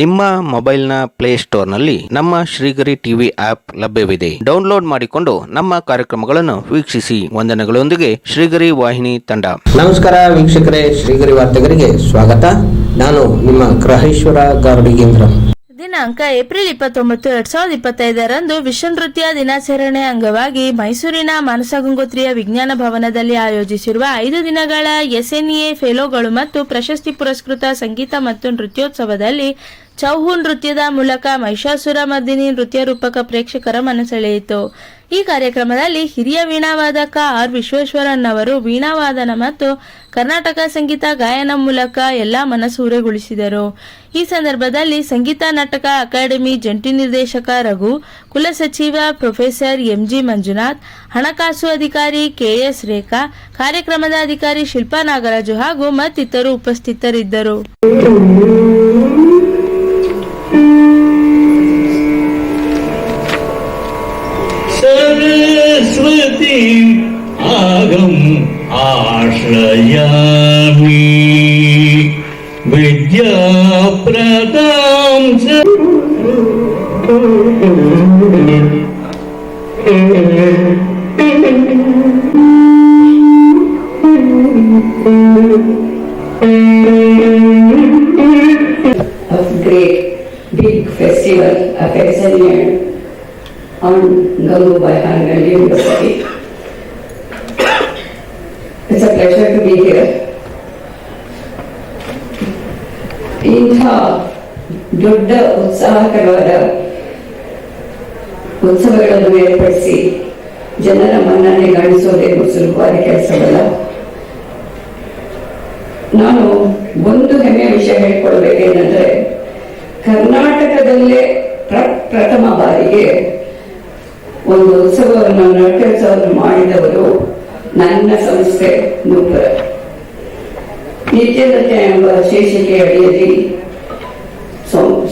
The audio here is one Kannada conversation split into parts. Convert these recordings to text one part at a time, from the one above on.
ನಿಮ್ಮ ಮೊಬೈಲ್ನ ಪ್ಲೇಸ್ಟೋರ್ನಲ್ಲಿ ನಮ್ಮ ಶ್ರೀಗರಿ ಟಿವಿ ಆಪ್ ಲಭ್ಯವಿದೆ. ಡೌನ್ಲೋಡ್ ಮಾಡಿಕೊಂಡು ನಮ್ಮ ಕಾರ್ಯಕ್ರಮಗಳನ್ನು ವೀಕ್ಷಿಸಿ. ವಂದನೆಗಳೊಂದಿಗೆ ಶ್ರೀಗರಿ ವಾಹಿನಿ ತಂಡ. ನಮಸ್ಕಾರ ವೀಕ್ಷಕರೇ ಶ್ರೀಗರಿ ವಾರ್ತೆಗರಿಗೆ ಸ್ವಾಗತ. ನಾನು ನಿಮ್ಮ ಗ್ರಹೇಶ್ವರ ಗಾರುಡಿಗೇಂದ್ರ ದಿನಾಂಕ ಏಪ್ರಿಲ್ ಇಪ್ಪತ್ತೊಂಬತ್ತು ಎರಡ್ ಸಾವಿರದ ಇಪ್ಪತ್ತೈದರಂದು ವಿಶ್ವ ನೃತ್ಯ ದಿನಾಚರಣೆ ಅಂಗವಾಗಿ ಮೈಸೂರಿನ ಮಾನಸಗಂಗೋತ್ರಿಯ ವಿಜ್ಞಾನ ಭವನದಲ್ಲಿ ಆಯೋಜಿಸಿರುವ ಐದು ದಿನಗಳ ಎಸ್ಎನ್ಎ ಫೆಲೋಗಳು ಮತ್ತು ಪ್ರಶಸ್ತಿ ಪುರಸ್ಕೃತ ಸಂಗೀತ ಮತ್ತು ನೃತ್ಯೋತ್ಸವದಲ್ಲಿ ಚೌಹು ನೃತ್ಯದ ಮೂಲಕ ಮಹಿಷಾಸುರ ಮರ್ದಿನಿ ನೃತ್ಯ ರೂಪಕ ಪ್ರೇಕ್ಷಕರ ಮನಸೆಳೆಯಿತು. ಈ ಕಾರ್ಯಕ್ರಮದಲ್ಲಿ ಹಿರಿಯ ವೀಣಾವಾದಕ ಆರ್ ವಿಶ್ವೇಶ್ವರನ್ ಅವರು ವೀಣಾವಾದನ ಮತ್ತು ಕರ್ನಾಟಕ ಸಂಗೀತ ಗಾಯನ ಮೂಲಕ ಎಲ್ಲ ಮನಸೂರೆಗೊಳಿಸಿದರು ಈ ಸಂದರ್ಭದಲ್ಲಿ ಸಂಗೀತ ನಾಟಕ ಅಕಾಡೆಮಿ ಜಂಟಿ ನಿರ್ದೇಶಕ ರಘು ಕುಲಸಚಿವ ಪ್ರೊಫೆಸರ್ ಎಂಜಿ ಮಂಜುನಾಥ್, ಹಣಕಾಸು ಅಧಿಕಾರಿ ಕೆಎಸ್ ರೇಖಾ, ಕಾರ್ಯಕ್ರಮದ ಅಧಿಕಾರಿ ಶಿಲ್ಪಾ ನಾಗರಾಜು ಹಾಗೂ ಮತ್ತಿತರರು ಉಪಸ್ಥಿತರಿದ್ದರು. of great big festival of excellence on Gallup by Hungarian University. It's a pleasure to be here. ಇಂಥ ದೊಡ್ಡ ಉತ್ಸಾಹಕರವಾದ ಉತ್ಸವಗಳನ್ನು ಏರ್ಪಡಿಸಿ ಜನರ ಮನ್ನಣೆ ಗಳಿಸೋದೇನು ಸುಲಭವಾದ ಕೆಲಸವಲ್ಲ ನಾನು ಒಂದು ಹೆಮ್ಮೆಯ ವಿಷಯ ಹೇಳ್ಕೊಳ್ಬೇಕೇನೆಂದ್ರೆ ಕರ್ನಾಟಕದಲ್ಲೇ ಪ್ರ- ಪ್ರಥಮ ಬಾರಿಗೆ ಒಂದು ಉತ್ಸವವನ್ನು ನಾಟ್ಯೋತ್ಸವವನ್ನು ಮಾಡಿದವರು ನನ್ನ ಸಂಸ್ಥೆ ನೂಪುರ ನಿತ್ಯ ನೃತ್ಯ ಎಂಬ ಶೀರ್ಷಿಕೆ ಅಡಿಯಲ್ಲಿ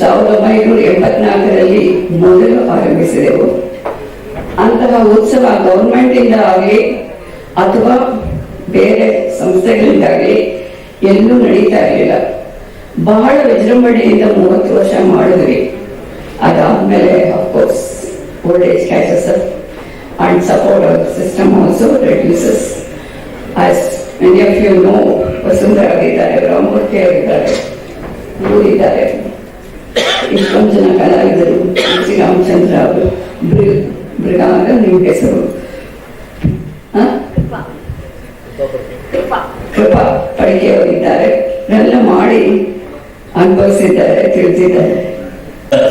ಸಾವಿರದ ಒಂಬೈನೂರ ಎಂಬತ್ನಾಲ್ಕರಲ್ಲಿ ಮೊದಲು ಆರಂಭಿಸಿದೆವು ಅಂತಹ ಉತ್ಸವ ಗೌರ್ಮೆಂಟ್ ಇಂದ ಆಗಲಿ ಅಥವಾ ಬೇರೆ ಸಂಸ್ಥೆಗಳಿಂದಾಗಲಿ ಎಲ್ಲೂ ನಡೀತಾ ಇರಲಿಲ್ಲ ಬಹಳ ವಿಜೃಂಭಣೆಯಿಂದ ಮೂವತ್ತು ವರ್ಷ ಮಾಡಿದ್ವಿ ಅದಾದ್ಮೇಲೆ of course old age catches And support system also reduces as many of you know Vasundhara ಆಗಿದ್ದಾರೆ ರಾಮಮೂರ್ತಿ ಆಗಿದ್ದಾರೆ ಇದ್ದಾರೆ ಇಷ್ಟೊಂದು ಜನ ಕಲಾವಿದರು ಶ್ರೀರಾಮಚಂದ್ರ ಅವರು ಮೃಗಾಗ ನಿಮ್ಮ ಹೆಸರು ಹ? ಕೃಪಾ ಪಡಿಕೆಯವರಿದ್ದಾರೆ ಎಲ್ಲ ಮಾಡಿ ಅನುಭವಿಸಿದ್ದಾರೆ ತಿಳಿದಿದ್ದಾರೆ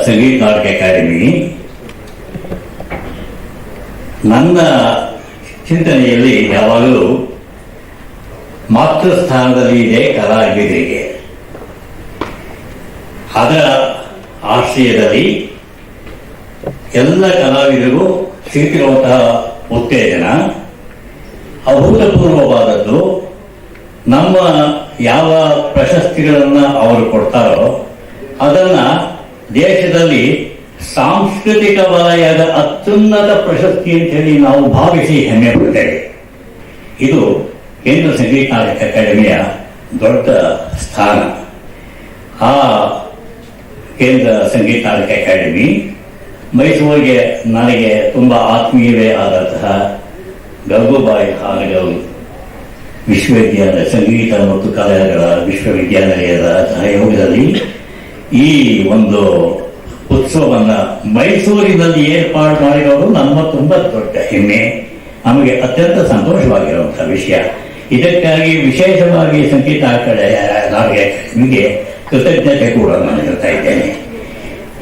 ಸಂಗೀತ ನಾಟಕ ಅಕಾಡೆಮಿ ನನ್ನ ಚಿಂತನೆಯಲ್ಲಿ ಯಾವಾಗಲೂ ಮಾತೃಸ್ಥಾನದಲ್ಲಿ ಇದೆ ಕಲಾವಿದರಿಗೆ ಅದರ ಆಶ್ರಯದಲ್ಲಿ ಎಲ್ಲ ಕಲಾವಿದರಿಗೂ ಸಿಗುತ್ತಿರುವಂತಹ ಉತ್ತೇಜನ, ಅಭೂತಪೂರ್ವವಾದದ್ದು, ನಮ್ಮ ಯಾವ ಪ್ರಶಸ್ತಿಗಳನ್ನು ಅವರು ಕೊಡ್ತಾರೋ ಅದನ್ನ ದೇಶದಲ್ಲಿ ಸಾಂಸ್ಕೃತಿಕ ವಲಯದ ಅತ್ಯುನ್ನತ ಪ್ರಶಸ್ತಿ ಅಂತ ಹೇಳಿ ನಾವು ಭಾವಿಸಿ ಹೆಮ್ಮೆ ಪಡ್ತೇವೆ ಇದು ಕೇಂದ್ರ ಸಂಗೀತ ಅಕಾಡೆಮಿಯ ದೊಡ್ಡ ಸ್ಥಾನ. ಆ ಕೇಂದ್ರ ಸಂಗೀತ ಅಕಾಡೆಮಿ ಮೈಸೂರಿಗೆ ನನಗೆ ತುಂಬ ಆತ್ಮೀಯವೇ ಆದಂತಹ ಗಂಗೂಬಾಯಿ ಹಾನಗಲ್ ವಿಶ್ವವಿದ್ಯಾಲಯ, ಸಂಗೀತ ಮತ್ತು ಕಲೆಗಳ ವಿಶ್ವವಿದ್ಯಾಲಯದ ಸಹಯೋಗದಲ್ಲಿ ಈ ಒಂದು ಉತ್ಸವವನ್ನ ಮೈಸೂರಿನಲ್ಲಿ ಏರ್ಪಾಡು ಮಾಡಿರೋದು ನಮ್ಮ ತುಂಬಾ ದೊಡ್ಡ ಹೆಮ್ಮೆ. ನಮಗೆ ಅತ್ಯಂತ ಸಂತೋಷವಾಗಿರುವಂತಹ ವಿಷಯ. ಇದಕ್ಕಾಗಿ ವಿಶೇಷವಾಗಿ ಸಂಗೀತ ಕಡೆ ನಿಮಗೆ ಕೃತಜ್ಞತೆ ಕೂಡ ನಾನು ಹೇಳ್ತಾ ಇದ್ದೇನೆ.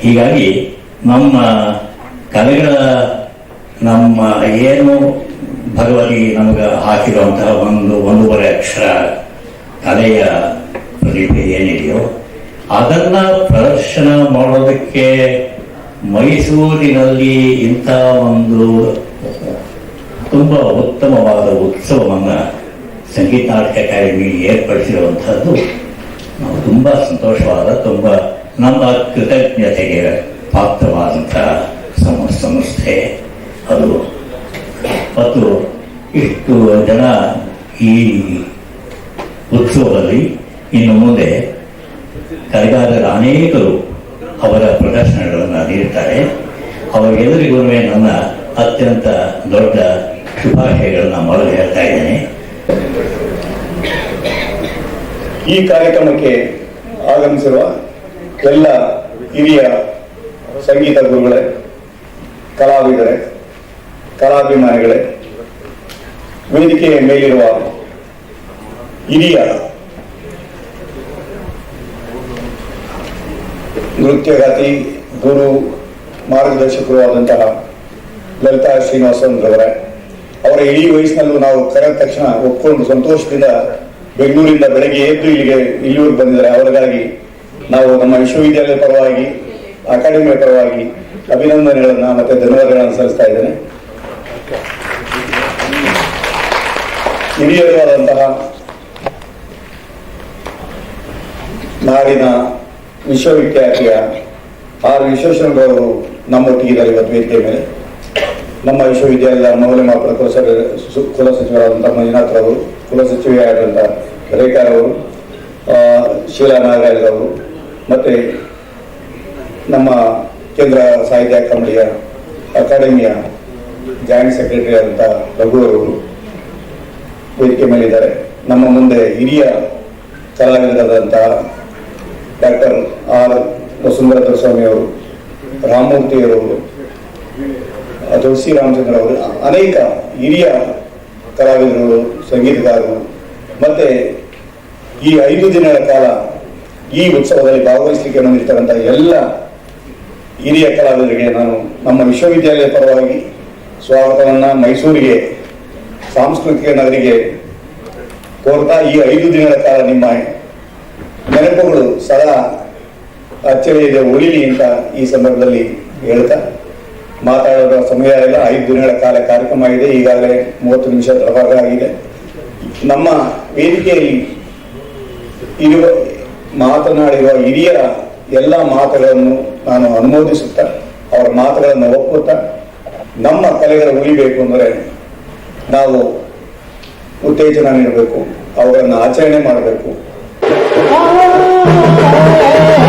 ಹೀಗಾಗಿ ನಮ್ಮ ಕಲೆಗಳ ನಮ್ಮ ಏನು ಭಗವತಿ ನಮಗೆ ಹಾಕಿರುವಂತಹ ಒಂದು ಒಂದೂವರೆ ಅಕ್ಷರ ಕಲೆಯ ಪ್ರತಿಭೆ ಏನಿದೆಯೋ ಅದನ್ನ ಪ್ರದರ್ಶನ ಮಾಡೋದಕ್ಕೆ ಮೈಸೂರಿನಲ್ಲಿ ಇಂಥ ಒಂದು ತುಂಬಾ ಉತ್ತಮವಾದ ಉತ್ಸವವನ್ನು ಸಂಗೀತ ನಾಟಕ ಅಕಾಡೆಮಿ ಏರ್ಪಡಿಸಿರುವಂಥದ್ದು. ನಾವು ತುಂಬಾ ಸಂತೋಷವಾದ, ತುಂಬ ನಮ್ಮ ಕೃತಜ್ಞತೆಗೆ ಪಾತ್ರವಾದಂಥ ಸಮ- ಸಂಸ್ಥೆ ಅದು. ಮತ್ತು ಇಷ್ಟು ಜನ ಈ ಉತ್ಸವದಲ್ಲಿ ಇನ್ನು ಮುಂದೆ ಕೈಗಾರರ ಅನೇಕರು ಅವರ ಪ್ರದರ್ಶನಗಳನ್ನು ನೀಡ್ತಾರೆ ಅವರಿಗೆಲ್ಲರಿಗೂ ನನ್ನ ಅತ್ಯಂತ ದೊಡ್ಡ ಶುಭಾಶಯಗಳನ್ನ ಮೊದಲು ಹೇಳ್ತಾ ಇದ್ದೇನೆ. ಈ ಕಾರ್ಯಕ್ರಮಕ್ಕೆ ಆಗಮಿಸಿರುವ ಎಲ್ಲ ಹಿರಿಯ ಸಂಗೀತ ಗುರುಗಳೇ, ಕಲಾವಿದರೇ, ಕಲಾಭಿಮಾನಿಗಳೇ, ವೇದಿಕೆಯ ಮೇಲಿರುವ ಹಿರಿಯ ನೃತ್ಯಗಾತಿ ಗುರು ಮಾರ್ಗದರ್ಶಕರು ಆದಂತಹ ಲಲಿತಾ ಶ್ರೀನಿವಾಸನ್ ರವರೇ ಅವರ ಇಡೀ ವಯಸ್ಸಿನಲ್ಲೂ ನಾವು ಕರೆದ ತಕ್ಷಣ ಒಪ್ಕೊಂಡು ಸಂತೋಷದಿಂದ ಬೆಂಗಳೂರಿಂದ ಬೆಳಗ್ಗೆ ಎದ್ದು ಇಲ್ಲಿಗೆ ಇಲ್ಲಿವರೆಗೆ ಬಂದಿದ್ದಾರೆ. ಅವರಿಗಾಗಿ ನಾವು ನಮ್ಮ ವಿಶ್ವವಿದ್ಯಾಲಯದ ಪರವಾಗಿ, ಅಕಾಡೆಮಿಯ ಪರವಾಗಿ ಅಭಿನಂದನೆಗಳನ್ನ ಮತ್ತೆ ಧನ್ಯವಾದಗಳನ್ನು ಸಲ್ಲಿಸ್ತಾ ಇದ್ದೇನೆ. ಹಿರಿಯರಾದಂತಹ ನಾಡಿನ ವಿಶ್ವವಿಖ್ಯಾತಿಯ ಆರ್ ವಿಶ್ವೇಶ್ವರಗೌಡರು ನಮ್ಮೊಟ್ಟಿಗಿದ್ದಾರೆ ಇವತ್ತು ವೇದಿಕೆ ಮೇಲೆ. ನಮ್ಮ ವಿಶ್ವವಿದ್ಯಾಲಯದ ಮೌಲ್ಯಮಾಪನ ಕುಲಸರ ಕುಲಸಚಿವರಾದಂತಹ ಮಂಜುನಾಥ್ ರವರು ರೇಖಾ ರೇಖಾರವರು ಆ, ಶೀಲಾ ನಾಗರಾಜ್ ಅವರು ಮತ್ತು ನಮ್ಮ ಕೇಂದ್ರ ಸಾಹಿತ್ಯ ಅಕಾಡೆಮಿಯ ಅಕಾಡೆಮಿಯ ಜಾಯಿಂಟ್ ಸೆಕ್ರೆಟರಿ ಆದಂಥ ರಘು ಅವರು ವೇದಿಕೆ ಮೇಲಿದ್ದಾರೆ. ನಮ್ಮ ಮುಂದೆ ಹಿರಿಯ ಕಲಾವಿದರಾದಂತಹ ಡಾಕ್ಟರ್ ಆರ್ ವಸುಂಧರ ಸ್ವಾಮಿ ಅವರು ರಾಮಮೂರ್ತಿಯವರು ತುಳಸಿ ರಾಮಚಂದ್ರ ಅವರು, ಅನೇಕ ಹಿರಿಯ ಕಲಾವಿದರು, ಸಂಗೀತಗಾರರು, ಮತ್ತೆ ಈ ಐದು ದಿನಗಳ ಕಾಲ ಈ ಉತ್ಸವದಲ್ಲಿ ಭಾಗವಹಿಸಲಿಕ್ಕೆ ಬಂದಿರ್ತಕ್ಕಂಥ ಎಲ್ಲ ಹಿರಿಯ ಕಲಾವಿದರಿಗೆ ನಾನು ನಮ್ಮ ವಿಶ್ವವಿದ್ಯಾಲಯ ಪರವಾಗಿ ಸ್ವಾಗತವನ್ನ ಮೈಸೂರಿಗೆ, ಸಾಂಸ್ಕೃತಿಕ ನಗರಿಗೆ ಕೋರ್ತಾ ಈ ಐದು ದಿನಗಳ ಕಾಲ ನಿಮ್ಮ ನೆನಪುಗಳು ಸದಾ ಅಚ್ಚರಿಯದೆ ಉಳಿಲಿ ಅಂತ ಈ ಸಂದರ್ಭದಲ್ಲಿ ಹೇಳ್ತಾ ಮಾತಾಡುವ ಸಮಯ ಇಲ್ಲ ಐದು ದಿನಗಳ ಕಾಲ ಕಾರ್ಯಕ್ರಮ ಇದೆ, ಈಗಾಗಲೇ ಮೂವತ್ತು ನಿಮಿಷ ತಡಭಾಗ ಆಗಿದೆ ನಮ್ಮ ವೇದಿಕೆಯಲ್ಲಿ ಇರುವ, ಮಾತನಾಡಿರುವ ಹಿರಿಯರ ಎಲ್ಲ ಮಾತುಗಳನ್ನು ನಾನು ಅನುಮೋದಿಸುತ್ತಾ, ಅವರ ಮಾತುಗಳನ್ನು ಒಪ್ಪುತ್ತಾ, ನಮ್ಮ ಕಲೆಗಳು ಉಳಿಬೇಕು ಅಂದರೆ ನಾವು ಉತ್ತೇಜನ ನೀಡಬೇಕು, ಅವರನ್ನು ಆಚರಣೆ ಮಾಡಬೇಕು. Oh, oh, oh, oh.